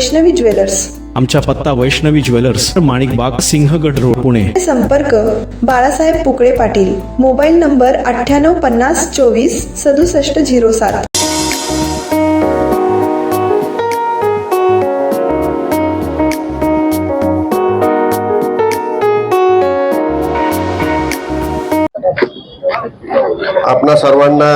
Vaishnavi jewellers. आमचा पत्ता Vaishnavi jewellers माणिक बाग सिंहगड रोड पुणे. संपर्क बाळासाहेब पुकळे पाटील. मोबाईल नंबर अठ्ठ्याण्णव पन्नास चोवीस सदुसष्ट झिरो सात. आपणा सर्वांना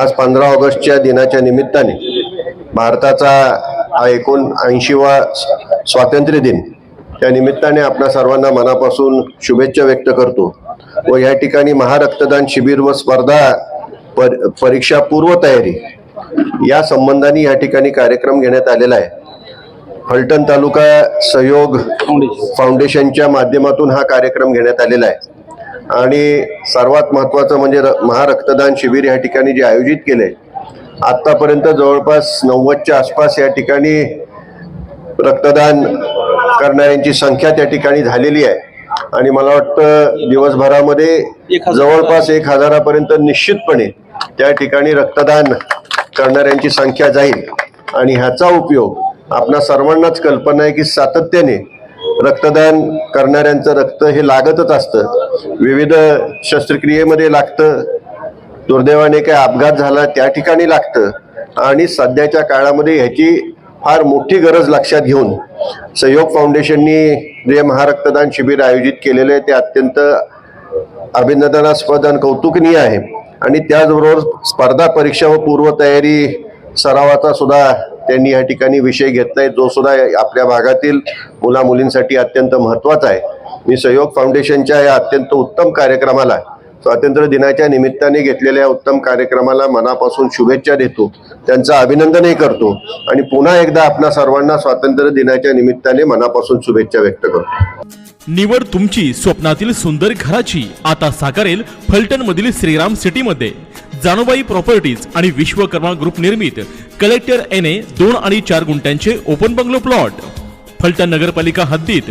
आज पंधरा ऑगस्टच्या दिनाच्या निमित्ताने भारताचा हा एकूण ऐंशीवा स्वातंत्र्य दिन. त्या निमित्ताने आपणा सर्वांना मनापासून शुभेच्छा व्यक्त करतो व या ठिकाणी महारक्तदान शिबिर व स्पर्धा पर परीक्षा पूर्वतयारी या संबंधाने या ठिकाणी कार्यक्रम घेण्यात आलेला आहे. फलटण तालुका सहयोग फाउंडेशनच्या माध्यमातून हा कार्यक्रम घेण्यात आलेला आहे. आणि सर्वात महत्वाचं म्हणजे र- महारक्तदान शिबिर या ठिकाणी जे आयोजित केले आतापर्यंत जवळपास नव्वदच्या आसपास या ठिकाणी रक्तदान करणाऱ्यांची संख्या त्या ठिकाणी झालेली आहे. आणि मला वाटतं दिवसभरामध्ये जवळपास एक हजारापर्यंत निश्चितपणे त्या ठिकाणी रक्तदान करणाऱ्यांची संख्या जाईल. आणि ह्याचा उपयोग आपणा सर्वांनाच कल्पना आहे की सातत्याने रक्तदान करणाऱ्यांचं रक्त हे लागतच असतं. विविध शस्त्रक्रियेमध्ये लागतं. दुर्दैवाने काय अपघात झाला त्या ठिकाणी लागतं. आणि सध्याच्या काळामध्ये ह्याची फार मोठी गरज लक्षात घेऊन सहयोग फाउंडेशननी जे महारक्तदान शिबिर आयोजित केलेलं आहे ते अत्यंत अभिनंदनास्पद आणि कौतुकनीय आहे. आणि त्याचबरोबर स्पर्धा परीक्षा व पूर्वतयारी सरावाचा सुद्धा त्यांनी या ठिकाणी विषय घेतलाय. जो सुद्धा आपल्या भागातील मुला मुलींसाठी अत्यंत महत्त्वाचा आहे. मी सहयोग फाउंडेशनच्या या अत्यंत उत्तम कार्यक्रमाला स्वातंत्र्य दिनाच्या निमित्ताने घेतलेल्या उत्तम कार्यक्रमाला मनापासून शुभेच्छा देतो. त्यांचं अभिनंदनही करतो. आणि पुन्हा एकदा आपणा सर्वांना स्वातंत्र्य दिनाच्या निमित्ताने मनापासून शुभेच्छा व्यक्त करतो. निवड तुमची स्वप्नातील सुंदर घराची. आता साकारेल फलटण मधील श्रीराम सिटी मध्ये प्रॉपर्टीज आणि विश्वकर्मा ग्रुप निर्मित. कलेक्टर एन ए दोन आणि चार गुंठ्यांचे ओपन बंगलो प्लॉट. फलटण नगरपालिका हद्दीत.